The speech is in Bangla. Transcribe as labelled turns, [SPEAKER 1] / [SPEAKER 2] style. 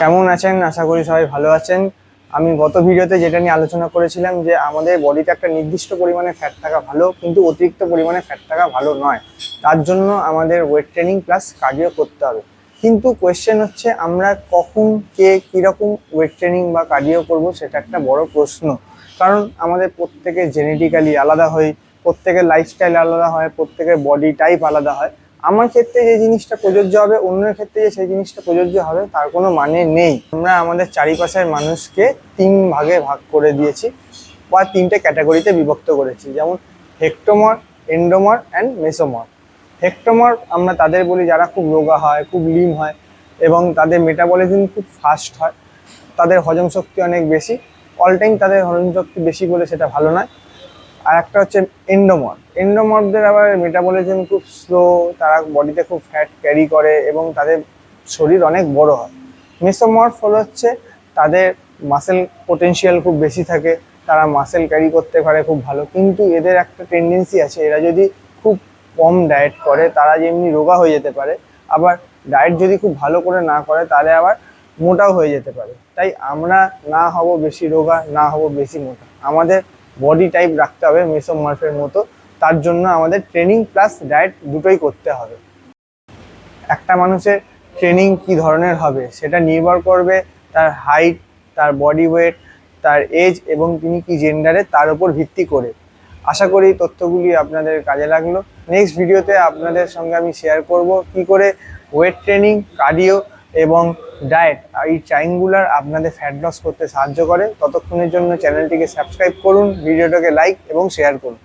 [SPEAKER 1] কেমন আছেন? আশা করি সবাই ভালো আছেন। আমি গত ভিডিওতে যেটা নিয়ে আলোচনা করেছিলাম যে, আমাদের বডিতে একটা নির্দিষ্ট পরিমাণে ফ্যাট থাকা ভালো, কিন্তু অতিরিক্ত পরিমাণে ফ্যাট থাকা ভালো নয়। তার জন্য আমাদের ওয়েট ট্রেনিং প্লাস কার্ডিও করতে হবে। কিন্তু কোয়েশ্চেন হচ্ছে, আমরা কখন, কে, কীরকম ওয়েট ট্রেনিং বা কার্ডিও করব সেটা একটা বড় প্রশ্ন। কারণ আমাদের প্রত্যেকে জেনেটিক্যালি আলাদা হয় প্রত্যেকের লাইফস্টাইল আলাদা হয়, প্রত্যেকের বডি টাইপ আলাদা হয়। আমার ক্ষেত্রে যে জিনিসটা প্রযোজ্য হবে, অন্যের ক্ষেত্রে যে সেই জিনিসটা প্রযোজ্য হবে, তার কোনো মানে নেই। আমরা আমাদের চারিপাশের মানুষকে তিন ভাগে ভাগ করে দিয়েছি বা তিনটে ক্যাটাগরিতে বিভক্ত করেছি। যেমন হেক্টোমর, এন্ডোমর অ্যান্ড মেসোমর। হেক্টোমর আমরা তাদের বলি যারা খুব রোগা হয়, খুব লিম হয় এবং তাদের মেটাবলিজম খুব ফাস্ট হয়। তাদের হজম শক্তি অনেক বেশি। অল টাইম তাদের হজম শক্তি বেশি বলে সেটা ভালো নয়। আর একটা হচ্ছে এন্ডোমর এন্ডোমরদের আবার মেটাবলিজম খুব স্লো তারা বডিতে খুব ফ্যাট ক্যারি করে এবং তাদের শরীর অনেক বড় হয়। মেসোমর্ফ হলো হচ্ছে তাদের মাসেল পোটেনশিয়াল খুব বেশি থাকে, তারা মাসেল ক্যারি করতে পারে খুব ভালো। কিন্তু এদের একটা টেন্ডেন্সি আছে, এরা যদি খুব কম ডায়েট করে, তারা যেমনি রোগা হয়ে যেতে পারে, আবার ডায়েট যদি খুব ভালো করে না করে, তাহলে আবার মোটাও হয়ে যেতে পারে। তাই আমরা না হব বেশি রোগা, না হব বেশি মোটা। আমাদের বডি টাইপ রাখতে হবে মেসোমরফের মতো। তার জন্য আমাদের ট্রেনিং প্লাস ডায়েট দুটোই করতে হবে। একটা মানুষের ট্রেনিং কি ধরনের হবে সেটা নির্ভর করবে তার হাইট তার বডি ওয়েট তার এজ এবং তিনি কি জেন্ডারে তার উপর ভিত্তি করে। আশা করি তথ্যগুলি আপনাদের কাজে লাগল। নেক্সট ভিডিওতে আপনাদের সঙ্গে আমি শেয়ার করব কি করে ওয়েট ট্রেনিং কার্ডিও এবং ডায়েট এই ট্রাইঙ্গুলার আপনাদের ফ্যাট লস করতে সাহায্য করে। ততক্ষণের জন্য চ্যানেলটিকে সাবস্ক্রাইব করুন, ভিডিওটাকে লাইক এবং শেয়ার করুন।